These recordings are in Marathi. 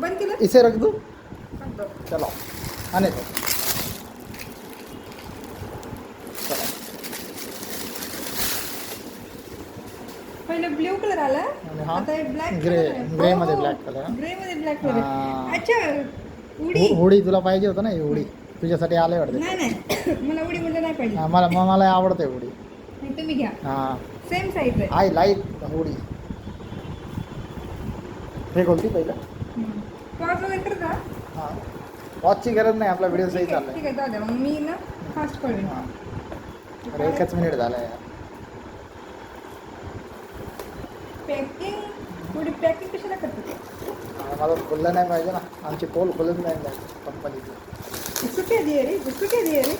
बंद केलं? इसे रख दो. चलो। आने दो। चलो। पहिलं ब्ल्यू कलर आला हा? आता ब्लॅकमध्ये? ग्रे मध्ये ब्लॅक कलर हा. अच्छा उडी। होडी तुला पाहिजे होतं ना ही होडी। तुझ्यासाठी आले वाटते नाही नाही. मला उडी नाही पाहिजे. हा, मला म- मला आवडते होडी. नाही, तुम्ही घ्या. हा. सेम साईज आहे. आय लाईक होडी. हे कोणती पहिलं? पॉज वगैरे करता हा वॉचची गरज नाही आपला व्हिडिओ सही चाललाय. ठीक आहे द्या मग मी ना फास्ट कळवेन हा. अरे एकच मिनिट झालं यार पॅकिंग थोडी पॅकिंग कशाला करते मला खुल्लं नाही पाहिजे ना. आमची पोल खुलत नाही पाहिजे कंपनीची क्या दिए रे? क्या दिए रे?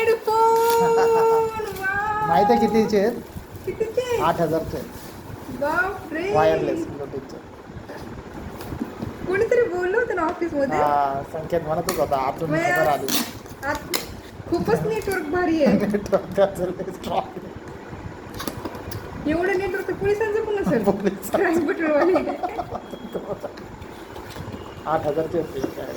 हेडफोन माहिती आहे कितीचे आहेत? कितीचे? आठ हजारचे बाप रे. वायरलेस ब्लूटूथचे कोणीतरी बोललं होतं ना ऑफिसमध्ये हा संकेत म्हणतच होता. आतून खबर आली. आत- खूपच नेटवर्क भारी आहे. नेटवर्काचं लय strong आहे. एवढं नेटवर्क पोलिसांचं पण नसेल पोलिसांचं. क्राईम पेट्रोलवाले आठ हजारचे होते. काय?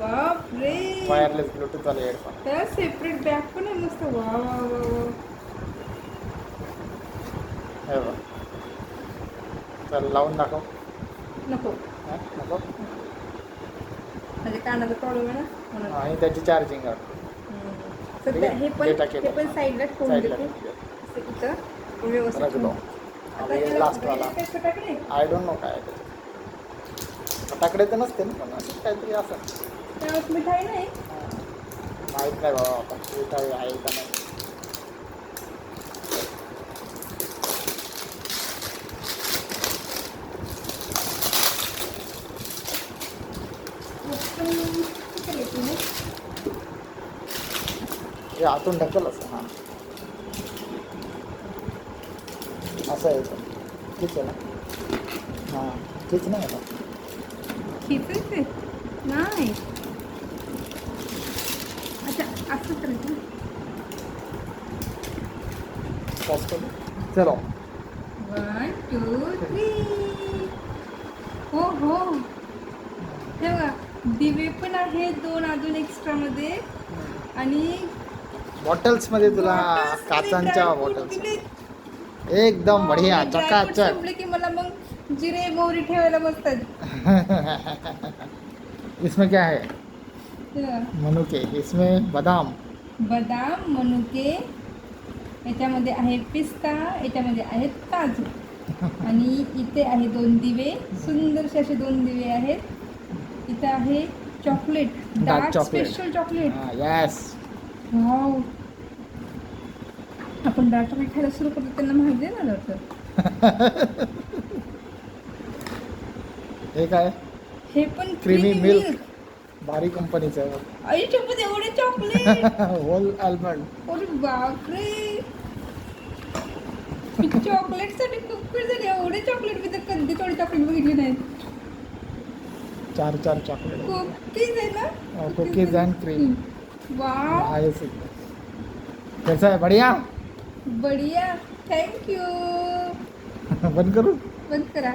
बाप रे. वायरलेस ब्लूटूथ वाले हेडफोन त्याला सेपरेट बॅग पण आहे मस्त. वा वा वा वा. हे बघ. चल लावून दाखव. नको. हा, नको. माझ्या कानाचा प्रॉब्लेम आहे ना? म्हणून. आणि त्याची चार्जिंग हम्म. सध्या हे पण हे साईडला ठेवून साईडला देते. असं इथं व्यवस्थित रख दो ठेवून. आता आणि याला लास्ट वाला. काय फटाकडे आय डोंट नो काय आहे त्याच्यात. फटाकडे तर नसते ना पण असं काहीतरी असं. त्यावेळेस मिठाई नाही? माहीत नाही बाबा आता मिठाई आहे का नाही पण कुठे घेतली नाही? हे आतून ढकल असं हां. असं आहे. ठीक आहे ना? हां. ठीक नाही आता खिचायचे नाही. अच्छा असं चलो. वन टू थ्री हो हो. हे बघा दिवे पण आहेत दोन अजून एक्स्ट्रा मध्ये. आणि बॉटल्समध्ये तुला काचांच्या बॉटल्स. एकदम बढिया चकाचक की मला मग जिरे मोहरी ठेवायला बसतात इसमें क्या है. मनुके इसमें बादाम बदाम मनुके याच्यामध्ये आहे पिस्ता याच्यामध्ये आहेत काजू आणि इथे आहे दोन दिवे सुंदरसे असे दोन दिवे आहेत इथे आहे chocolate dark. Special chocolate yes आपण चॉकलेट खायला सुरू करतो त्यांना माहिती आहे ना डॉक्टर हे काय? हे पण milk. milk. भारी कंपनीचं आहे. आई चोपत एवढे चॉकलेट होल आल्मंड अरे बापरे. चॉकलेटसाठी खूप वेळ झाली. एवढे चॉकलेट मी तर कधी थोडी चॉकलेट बघितली नाही चार चार चॉकलेट कुकीज आहे ना? कुकीज अँड क्रीम कैसा है बढ़िया बढिया थँक्यू बंद करू बंद करा